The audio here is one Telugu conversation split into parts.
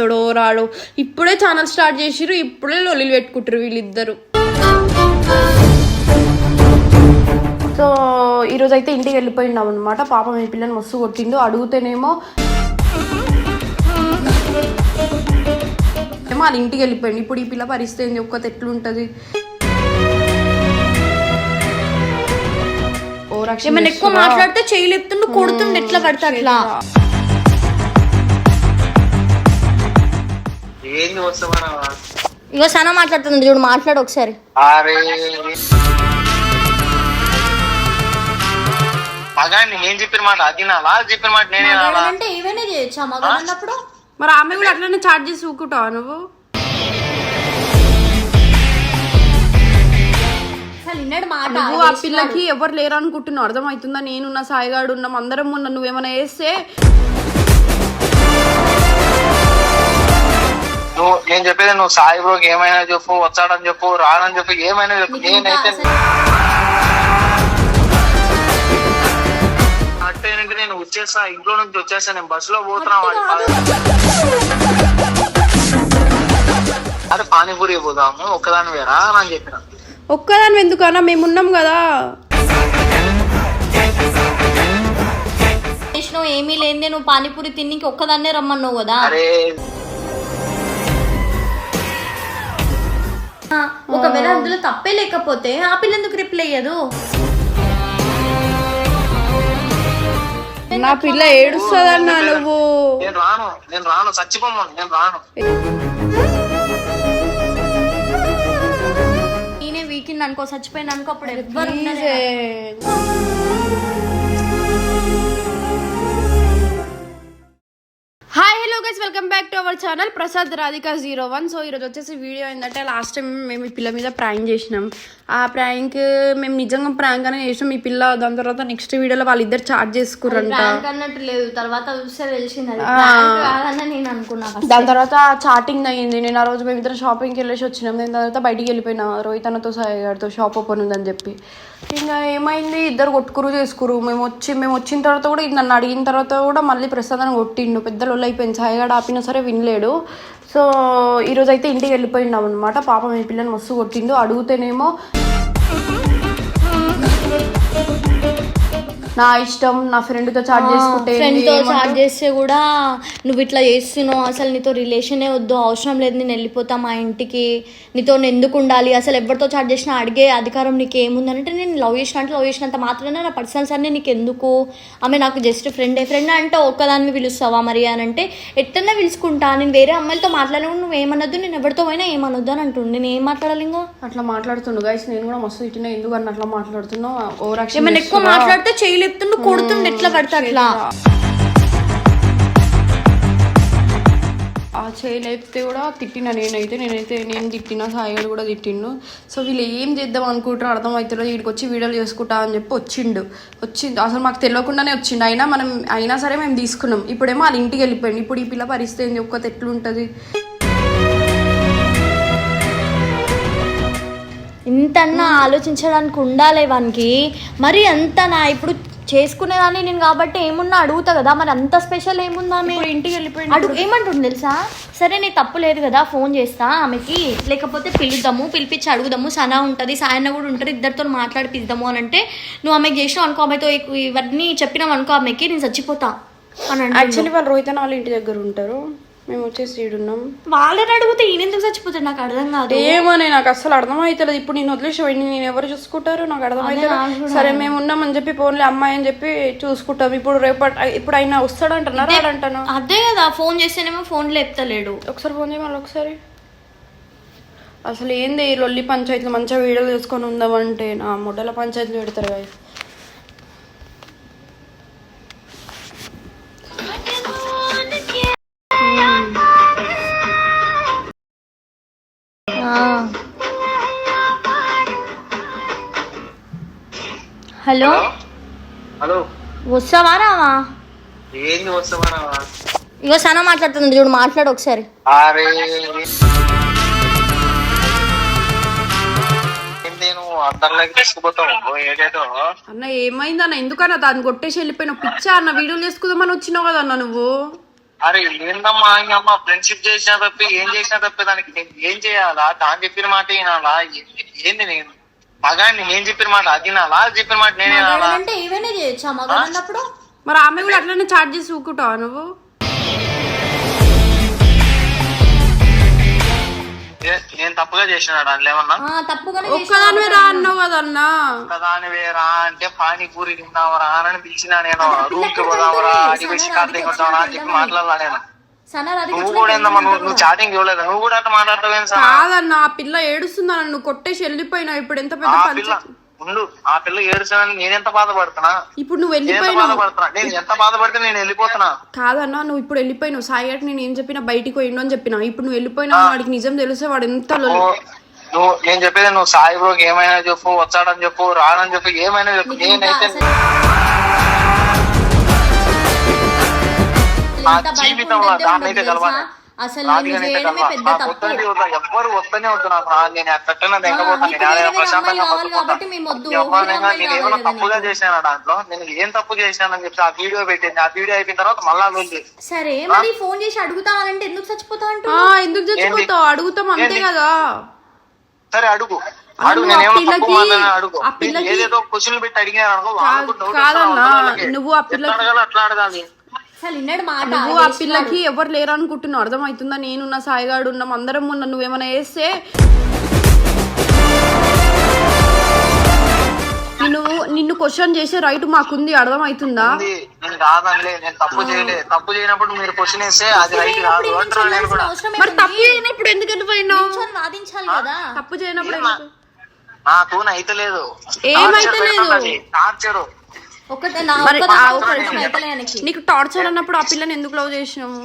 వస్తాడో రాడో. ఇప్పుడే ఛానల్ స్టార్ట్ చేసిర్రు ఇప్పుడే లొల్లిలు పెట్టుకుంటారు వీళ్ళిద్దరు. సో ఈరోజు అయితే ఇంటికి వెళ్ళిపోయినాం అనమాట పాపం ఈ పిల్లని మస్తు కొట్టిండు. అడిగితేనేమో ఏమో అది ఇంటికి వెళ్ళిపోయింది ఇప్పుడు ఈ పిల్ల పరిస్థితి ఏంది? ఒక్కతే ఎట్లుంటది? ఏమైనా ఎక్కువ? మాట్లాడితే చేయలేపుతుండు కొడుతుండు ఎట్లా పడితే అట్లా? ఏంది ఇగో సన మాట్లాడుతుంది చూడు మాట్లాడు ఒకసారి. అరే మగాండి నేను చెప్పిన మాట అది నా వాళ్ళు చెప్పిన మాట నేనే నాలా అంటే ఏమైనా చేయొచ్చా? మరి ఆమె కూడా అట్లనే చార్జ్ చేసి ఊకుంటావా నువ్వు? నువ్వు ఆ పిల్లకి ఎవరు లేరు అనుకుంటున్నావు అర్థమవుతుందా? నేనున్న సాయిగాడు ఉన్నాం అందరం ఉన్న నువ్వేమైనా వేస్తే నువ్వు నేను చెప్పేది నువ్వు సాయి బ్రోకి ఏమైనా చెప్పు వచ్చాడని చెప్పు రాడని చెప్పు ఏమైనా చెప్పు నేనైతే అట్టేనంటే నేను వచ్చేస్తా ఇంట్లో నుంచి వచ్చేస్తా నేను బస్సులో పోతున్నా వాడి అరే పానీపూరి పోదాము ఒక్కదాని వేరా అని చెప్పిన. ఒక్కదాని ఎందుకన్నా మేము ఉన్నాం కదా. ఏమీ లేదే నువ్వు పానీపూరి తిన్నికి ఒక్కదాన్నే రమ్మన్నావు కదా. అరే ఒకవేళ అందులో తప్పే లేకపోతే ఆ పిల్ల ఎందుకు రిప్లై అయ్యదు? నా పిల్ల ఏడుస్తుందన్నా నువ్వు. నేను రాను నేను రాను చచ్చిపోమను నేను రాను. నేనే వీకిండ్ అనుకో చచ్చిపోయిన అనుకో అప్పుడు ఎవ్వరు ఉండరు. Guys welcome back to our channel Prasad Radhika zero one so ఈరోజు వచ్చేసి వీడియో ఏంటంటే లాస్ట్ టైం మేము ఈ పిల్ల మీద ప్రాంక్ చేసినాం. ఆ ప్రాంక్ మేము నిజంగా ప్రాంక్ అనే చేసినాం ఈ పిల్ల దాని తర్వాత నెక్స్ట్ వీడియోలో వాళ్ళిద్దరు చార్జ్ చేసుకురంట ప్రాంక్ అన్నట్టు లేదు. తర్వాత చూస్తే తెలిసింది నేను అనుకున్నా. దాని తర్వాత చాటింగ్ అయ్యింది. నేను ఆ రోజు మేము ఇద్దరం షాపింగ్కి వెళ్ళేసి వచ్చినాం. దాని తర్వాత బయటికి వెళ్ళిపోయినా. రోహిత్ అన్నతో సాయి గారితో షాప్ ఓపెన్ ఉందని చెప్పి. ఇంకా ఏమైంది? ఇద్దరు కొట్టుకురు చేసుకురు మేము వచ్చి మేము వచ్చిన తర్వాత కూడా నన్ను అడిగిన తర్వాత కూడా మళ్ళీ ప్రసాదాన్ని కొట్టిండు. పెద్ద లొల్లు అయిపోయింది. సాయిగాడు ఆపినా సరే వినలేడు. సో ఈరోజు అయితే ఇంటికి వెళ్ళిపోయినాం అనమాట పాపం ఈ పిల్లని మస్తు కొట్టిండు. అడిగితేనేమో నా ఇష్టం నా ఫ్రెండ్తో చాట్ చేసుకుంటే ఫ్రెండ్తో? చాట్ చేస్తే కూడా నువ్వు ఇట్లా చేస్తున్నావు అసలు నీతో రిలేషనే వద్దు అవసరం లేదు నేను వెళ్ళిపోతా మా ఇంటికి నీతో నేను ఎందుకు ఉండాలి అసలు ఎవరితో చాట్ చేసినా అడిగే అధికారం నీకు ఏముంది అంటే నేను లవ్ చేసిన అంటే లవ్ చేసినంత మాత్రమే నా పర్సనల్స్ అన్నీ నీకు ఎందుకు ఆమె నాకు జస్ట్ ఫ్రెండే ఫ్రెండ్ అంటే ఒక్కదాన్ని పిలుస్తావా మరి అని అంటే ఎట్టన్నా పిలుచుకుంటా నేను వేరే అమ్మాయిలతో మాట్లాడినప్పుడు నువ్వు ఏమనొద్దు నేను ఎవరితో అయినా ఏమనొద్దు అని అంటుండు. నేను ఏం మాట్లాడాలి ఇంకో అట్లా మాట్లాడుతుండు. గైస్ నేను కూడా మస్తు ఇట్టినా ఎందుకు అట్లా మాట్లాడుతున్నావు? ఎక్కువ మాట్లాడితే చేయలేపుతుండు కొడుతుండు ఎట్లా పడితే అట్లా. ఆ చేయలేపితే కూడా తిట్టిన నేనైతే నేనైతే నేను తిట్టిన సాయిగాడు కూడా తిట్టిండు. సో వీళ్ళు ఏం చేద్దాం అనుకుంటారో అర్థం అవుతుందో వీడికి వచ్చి వీడియోలు చేసుకుంటా అని చెప్పి వచ్చిండు. వచ్చిండు. అసలు మాకు తెలియకుండానే వచ్చిండు. అయినా మనం అయినా సరే మేము తీసుకున్నాం. ఇప్పుడేమో వాళ్ళ ఇంటికి వెళ్ళిపోయింది ఇప్పుడు ఈ పిల్ల పరిస్థితి ఏంది? ఒక్కతే ఎట్లుంటది? ఇంతన్నా ఆలోచించడానికి ఉండాలి వానికి. మరి అంత నా ఇప్పుడు చేసుకునేదాన్ని నేను కాబట్టి ఏమున్నా అడుగుతా కదా. మరి అంత స్పెషల్ ఏముందా ఇప్పుడు ఇంటికి వెళ్ళిపోయింది అడుగు ఏమంటుంది తెలుసా? సరే నీ తప్పు లేదు కదా ఫోన్ చేస్తా ఆమెకి. లేకపోతే పిలుద్దాము పిలిపించి అడుగుదాము సనా ఉంటుంది సాయన్న కూడా ఉంటారు ఇద్దరితో మాట్లాడిపిద్దాము అని అంటే నువ్వు ఆమెకి చేసినావు అనుకో ఆమెతో ఇవన్నీ చెప్పినావు అనుకో ఆమెకి నేను చచ్చిపోతా అని యాక్చువల్లీ వాళ్ళు రోహిత్ అన్న వాళ్ళ ఇంటి దగ్గర ఉంటారు. మేము వచ్చేసి ఈడున్నాం వాళ్ళని అడిగితే ఈయన ఎందుకు చచ్చిపోతాడు? నాకు అర్థం కాదు. ఏమోనే నాకు అసలు అర్థమవుతలేదు ఇప్పుడు నేను వదిలేసి నేను ఎవరు చూసుకుంటారు? నాకు అర్థమవుతలేదు సరే మేము ఉన్నామని చెప్పి ఫోన్లే అమ్మాయి అని చెప్పి చూసుకుంటాం. ఇప్పుడు రేపటి ఇప్పుడు ఆయన వస్తాడంటున్నా రాడంటాను అదే కదా ఫోన్ చేస్తేనేమో ఫోన్ లేపుతలేడు. ఒకసారి ఫోన్ చేయమని ఒకసారి. అసలు ఏంది ఈ లొల్లి పంచాయతీలు మంచిగా వీడియోలు చేసుకొని ఉందామంటే? నా ముడ్డల పంచాయతీలు పెడతారు guys. హలో? హలో? వస్తావా రావా? ఏంది వస్తామన్నా ఇగో సన మాట్లాడుతుంది చూడు మాట్లాడు ఒకసారి. అన్న ఏమైంది అన్న ఎందుకన్నా దాన్ని కొట్టేసి వెళ్ళిపోయిన పిచ్చా అన్న వీడియోలు చేసుకుందామని వచ్చినావు కదా అన్న నువ్వు? అరే ఏందమ్మా ఇంకమ్మా ఫ్రెండ్షిప్ చేసినా తప్పి ఏం చేసినా తప్పి దానికి నేను ఏం చేయాలా? దాని చెప్పిన మాట వినాలా? ఏంది నేను? మగాన్ని నేను చెప్పిన మాట అది వినాలా? అది చెప్పిన మాట నేను వినాలా? అంటే ఏమైనా చేయొచ్చా? మగాడు అన్నప్పుడు మరి ఆమె కూడా అట్లనే చార్జ్ చేసి ఊకుంటావా నువ్వు? తప్పుగా చేసినాడు? అందులో తప్పుగానే ఒక్కదానివే రా అన్నావు కదా అన్నా ఒకదాని వేరా అంటే పానీపూరి తిందామరా అని పిలిచినా నేను. రూమ్కి పోదామరా అది కార్తీక్ వద్దామరా అని చెప్పి మాట్లాడాలా నేను. నువ్వు కూడా ఏందమ్మా నువ్వు నువ్వు చాటింగ్ ఇవ్వలేదు నువ్వు కూడా అట్లా మాట్లాడతావేం సార్ కాదన్నా ఆ పిల్ల ఏడుస్తుందా నువ్వు కొట్టేసి వెళ్ళిపోయినావు. ఇప్పుడు ఎంత పెద్ద పిల్ల ఉండు ఆ పిల్ల ఏడుసానని నేనెంత బాధపడుతున్నా? ఇప్పుడు నువ్వు నేను ఎంత వెళ్ళిపోయినావు. బాధపడుతున్నా? నేను ఎంత బాధపడితే నేను వెళ్ళిపోతున్నా. కాదన్నా నువ్వు ఇప్పుడు వెళ్ళిపోయినావు. సాయి గారికి నేను ఏం చెప్పినా బయటికి పోయిండు అని చెప్పిన. ఇప్పుడు నువ్వు వెళ్ళిపోయినావు వాడికి నిజం తెలిస్తే వాడు ఎంత లొల్లి- నువ్వు నువ్వు నేను చెప్పేది నువ్వు సాయి బ్రోకి ఏమైనా చెప్పు వచ్చాడని చెప్పు రాడని చెప్పు ఏమైనా చెప్పు. నేనైతే నా భయం జీవితంలో దాన్ని అయితే ఉండదు కలవాలి? అసలు నేను చేయడమే పెద్ద తప్పు. ఎవ్వరు వస్తూనే వద్దు నాకు రా, నేను ఎక్కడైనా దిగబోతాను నీకు నేను వేరే ఏదైనా వేరే ప్రశాంతంగా అమ్మాయిలు కావాలి కాబట్టి మేము వద్దు. నేను ఏమైనా కావాలి తప్పుగా చేశాను దాంట్లో? నేను ఏం తప్పు చేశానని చెప్పి ఆ వీడియో పెట్టింది. ఆ వీడియో అయిపోయిన తర్వాత మళ్ళా వెళ్ళి సరే మరి ఫోన్ చేసి అడుగుతా అంటే ఎందుకు చచ్చిపోతా అంటూ ఆ, ఎందుకు చచ్చిపోతావు? అడుగుతాం అంతే ఏంది? కదా. సరే అడుగు. అడుగు నువ్వు నేను ఆ ఏమైనా తప్పు పిల్లకి- మాట్లాడినా అడుగు. ఆ పిల్లకి- ఏదేదో క్వశ్చన్లు పెట్టి అనుకో కాదన్నా. నువ్వు ఆ పిల్లకి- అట్లా అడగాలి. అసలు ఇన్నాడు మాట నువ్వు ఆ పిల్లకి ఎవరు లేరు అనుకుంటున్నావు అర్థమవుతుందా? నేనున్న సాయిగాడు ఉన్నాం అందరం ఉన్న నువ్వేమైనా వేస్తే నిన్ను నిన్ను క్వశ్చన్ చేసే రైట్ మాకుంది. అర్థమవుతుందా? ఉంది. నేను కాదనిలే నేను తప్పు చేయలే. తప్పు చేయనప్పుడు మీరు క్వశ్చన్ వేస్తే అది రైట్ కాదు అంటున్నాను నేను కూడా. అవసరం మరి తప్పు చేయనప్పుడు ఎందుకు వెళ్ళిపోయినావు? నిల్చొని వాదించాలి కదా. తప్పు చేయనప్పుడు ఏమా? నాకు అయితే లేదు? టార్చర్. ఒకటే నా మరి ఆ ఒక్క. నీకు. టార్చర్ అన్నప్పుడు ఆ పిల్లని ఎందుకు లవ్ చేసినావు?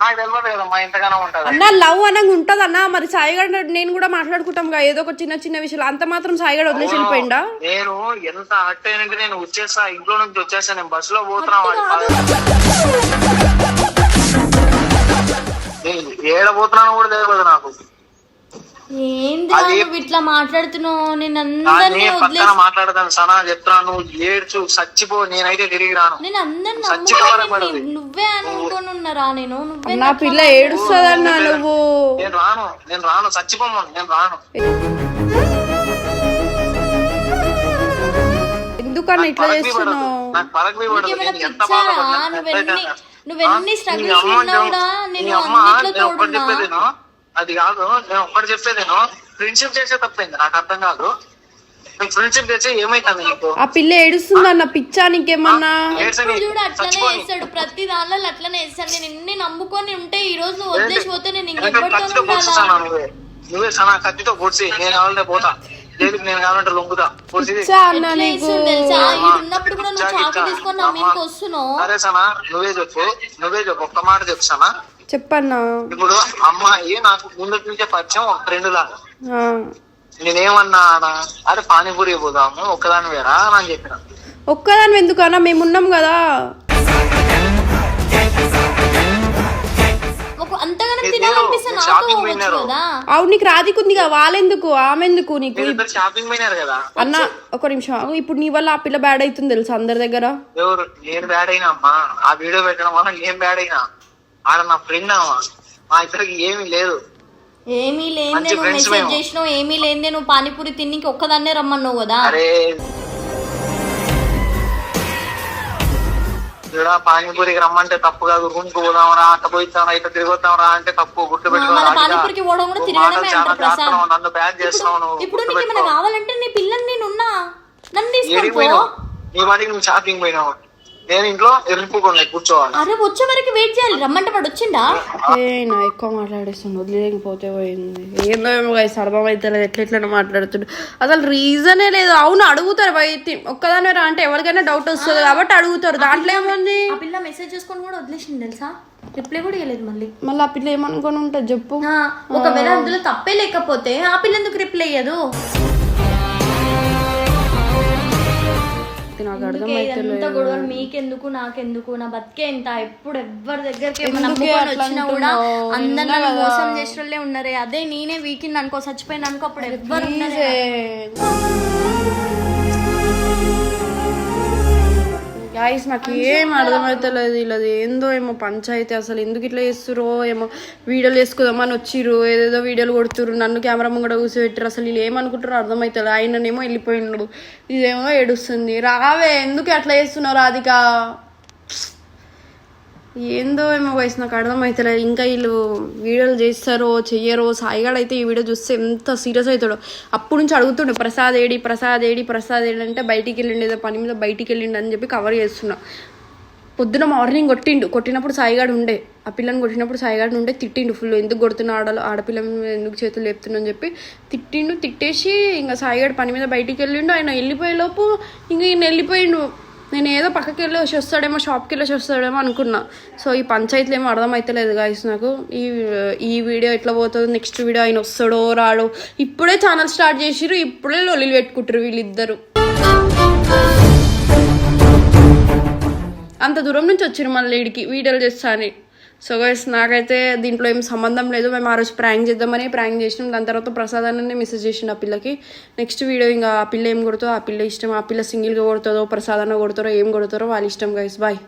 నాకు తెలియదు కదమ్మా ఇంతగానో ఉంటది. అన్న లవ్ అనగా ఉంటది అన్న మరి సాయిగాడు నేను కూడా మాట్లాడుకుంటాం కదా ఏదో ఒక చిన్న చిన్న విషయాలు. అంత మాత్రం సాయిగాడు వదిలేసి వెళ్ళిపోయిందా నేను ఎంత హట్ అయినంటే నేను వచ్చేస్తా ఇంట్లో నుంచి వచ్చేస్తా నేను బస్లో పోతున్నా వాడి పద- నేను ఏడ పోతున్నాను కూడా తెలియదు నాకు. ఏంది ఇట్లా మాట్లాడుతున్నావు? నేను దాన్ని అందరినీ పక్కన వదిలేసి మాట్లాడతాను సనా చెప్తున్నాను నువ్వు ఏడ్చు చచ్చిపో నేనైతే తిరిగి రాను నేను అందరిని నువ్వే అనుకోని ఉన్నారా నేను? నువ్వే నా పిల్ల ఏడుస్తుందన్నా నువ్వు నేను రాను నేను రాను చచ్చిపోమను నేను రాను. ఎందుకన్నా ఇట్లా చేస్తున్నావు? నాకు పడదు. ఎంత? బాధపడ్డా, నువ్వెన్ని- అమ్మ ఉన్నా నేను- కూడా నేను అమ్మ అన్నిట్లో తోడున్నా. అది కాదు నేను ఒక్కటి చెప్పేదేను ఫ్రెండ్షిప్ చేసే తప్పైంది నాకు అర్థం కాదు. ఫ్రెండ్షిప్ చేస్తే ఏమైతుంది నీకు? ఆ పిల్ల ఏడుస్తుందన్న పిచ్చా నీకేమన్నా? చూడు అట్లనే. వేస్తాడు ప్రతి దానిలో అట్లనే వేస్తాడు నేను ఎన్ని నమ్ముకొని ఉంటే ఈ రోజు నువ్వు వదిలేసి పోతే నేను కత్తితో పొడుస్తాను నువ్వే? సనా కత్తితో పొడిచి నేను కావాలంటే పోతా. జైలుకి నేను కావాలంటే లొంగుతా. అన్న సరే సనా నువ్వే చెప్పు. నువ్వే చెప్పు. ఒక్క మాట చెప్పు సనా. చెప్పన్నా? ఇప్పుడు అమ్మాయి నాకు ముందు నుంచే పరిచయం ఒక ఫ్రెండ్ లాగా. నేనేమన్నా ఆడ, అరే పానీపూరి పోదాము ఒక్కదాని వేరా అని చెప్పిన. ఒక్కదాని ఎందుకన్నా మేము ఉన్నాం కదా. అవును నీకు రాధికుంది కదా? వాళ్ళెందుకు ఆమె ఎందుకు నీకు మీరిద్దరు షాపింగ్ పోయినారు కదా. అన్న ఒక నిమిషం. ఇప్పుడు నీ వల్ల ఆ పిల్ల బ్యాడ్ అవుతుంది తెలుసా అందరి దగ్గర? ఎవరు? నేను బ్యాడ్ అయినా అమ్మా. ఆ వీడియో పెట్టడం వల్ల నేను బ్యాడ్ అయినా. ఆడ నా ఫ్రెండ్ మా ఇద్దరికి ఏమీ లేదు. ఏమీ లేదే మంచి నువ్వు మెసేజ్. చేసినావు ఏమీ లేదే నువ్వు పానీపూరి తిన్నికి ఒక్కదాన్నే రమ్మన్నావు కదా. అరే. ఇక్కడ పానీపూరికి రమ్మంటే తప్పు కాదు రూమ్కు పోదామరా అట్ట పోయిద్దామరా ఇట్లా తిరిగొద్దామరా అంటే తప్పు గుర్తు మన పానీపూరికి పోవడం కూడా తిరగడమే అంటారు ప్రసాద్. నన్ను బ్యాగ్ చేస్తావు నువ్వు ఇప్పుడు నీకు ఏమైనా. కావాలంటే నీ పిల్లని నేను ఉన్నా నన్ను ఏడికి తీసుకొని పో. పోయినావు? నీ వాడికి నువ్వు షాపింగ్ పోయినావు? నేను ఇంట్లో ఎరుపుకున్నాయి కూర్చోవాలి. అరే వచ్చే వరకు వెయిట్ చేయాలి. రమ్మంటే వాడు వచ్చిందా ఏ నా ఎక్కువ మాట్లాడేస్తాను వదిలేకపోతే పోయింది. ఏందో ఏమో guys అర్థం అయితే లేదు ఎట్లా ఎట్లా మాట్లాడుతుండు. అసలు రీజనే లేదు. అవును అడుగుతారు బయట ఒక్కదాని రా అంటే ఎవరికైనా డౌట్ వస్తుంది కాబట్టి అడుగుతారు. దాంట్లో ఏముంది? ఆ పిల్ల మెసేజ్ చేసుకొని కూడా వదిలేసింది తెలుసా? రిప్లై కూడా ఇవ్వలేదు మళ్ళీ. మళ్ళీ ఆ పిల్ల ఏమనుకొని ఉంటుంది? చెప్పు. ఆ, ఒకవేళ అందులో తప్పే లేకపోతే ఆ పిల్ల ఎందుకు రిప్లై ఇయ్యదు? నాకు అందుకే ఇదంతా గొడవలు మీకెందుకు నాకెందుకు నా బతికే ఇంత ఎప్పుడు ఎవ్వరి దగ్గరికి వచ్చినా కూడా? అందరు నన్ను మోసం చేసేవాళ్ళే ఉన్నారే. అదే నేనే వీకింది అనుకో చచ్చిపోయింది అనుకో అప్పుడు ఎవ్వరు గాయస్ నాకు ఏం అర్థమవుతలేదు వీళ్ళది ఏందో ఏమో పంచాయతీ అసలు. ఎందుకు ఇట్లా చేస్తురో ఏమో. వీడియోలు వేసుకుందామని వచ్చిర్రు. ఏదేదో వీడియోలు కొడుతుర్రు. నన్ను కెమెరా ముంగడ కూర్చోబెట్టారు అసలు వీళ్ళు ఏమనుకుంటారో అర్థమవుతలేదు ఆయననేమో వెళ్ళిపోయినాడు ఇదేమో ఏడుస్తుంది. రావే. ఎందుకు అట్లా చేస్తున్నావు రాధిక? ఏందో ఏమో వయసు నాకు అర్థమవుతలేదు ఇంకా వీళ్ళు వీడియోలు చేస్తారో చెయ్యరో సాయిగాడు అయితే ఈ వీడియో చూస్తే ఎంత సీరియస్ అవుతాడో. అప్పుడు నుంచి అడుగుతుండే ప్రసాద్ ఏడి ప్రసాద్ ఏడి ప్రసాద్ ఏడి అంటే బయటికి వెళ్ళిండు ఏదో పని మీద బయటికి వెళ్ళిండు అని చెప్పి కవర్ చేస్తున్నా. పొద్దున మార్నింగ్ కొట్టిండు. కొట్టినప్పుడు సాయిగాడు ఉండే. ఆ పిల్లని కొట్టినప్పుడు సాయిగాడు ఉండే తిట్టిండు ఫుల్ ఎందుకు కొడుతున్నా ఆడ ఆడపిల్ల ఎందుకు చేతులు లేపుతున్నా అని చెప్పి తిట్టిండు తిట్టేసి ఇంకా సాయిగాడు పని మీద బయటికి వెళ్ళిండు. ఆయన వెళ్ళిపోయే లోపు ఇంకా ఈయన వెళ్ళిపోయిండు. నేను ఏదో పక్కకి వెళ్ళి వచ్చి వస్తాడేమో షాప్కి వెళ్ళి వచ్చి వస్తాడేమో అనుకున్నా. సో ఈ పంచాయతీలు ఏమో అర్థమవుతలేదు గాయస్ నాకు. ఈ ఈ వీడియో ఎట్లా పోతుందో నెక్స్ట్ వీడియో ఆయన వస్తాడో రాడో. ఇప్పుడే ఛానల్ స్టార్ట్ చేసిర్రు ఇప్పుడే లొల్లిలు పెట్టుకుంటారు వీళ్ళిద్దరు. అంత దూరం నుంచి వచ్చిరు మళ్ళీ వీడికి వీడియోలు చేస్తా అని. సో గైస్ నాకైతే దీంట్లో ఏం సంబంధం లేదు. మేము ఆ రోజు ప్రాంక్ చేద్దామని ప్రాంక్ చేసినాం. దాని తర్వాత ప్రసాదాన్ని మెసేజ్ చేసిండు ఆ పిల్లకి. నెక్స్ట్ వీడియో ఇంకా ఆ పిల్ల ఏం కొడుతుందో ఆ పిల్ల ఇష్టం ఆ పిల్ల సింగిల్గా కొడుతుందో ప్రసాదాన్ని కొడతారో ఏం కొడతారో వాళ్ళ ఇష్టం గైస్ బాయ్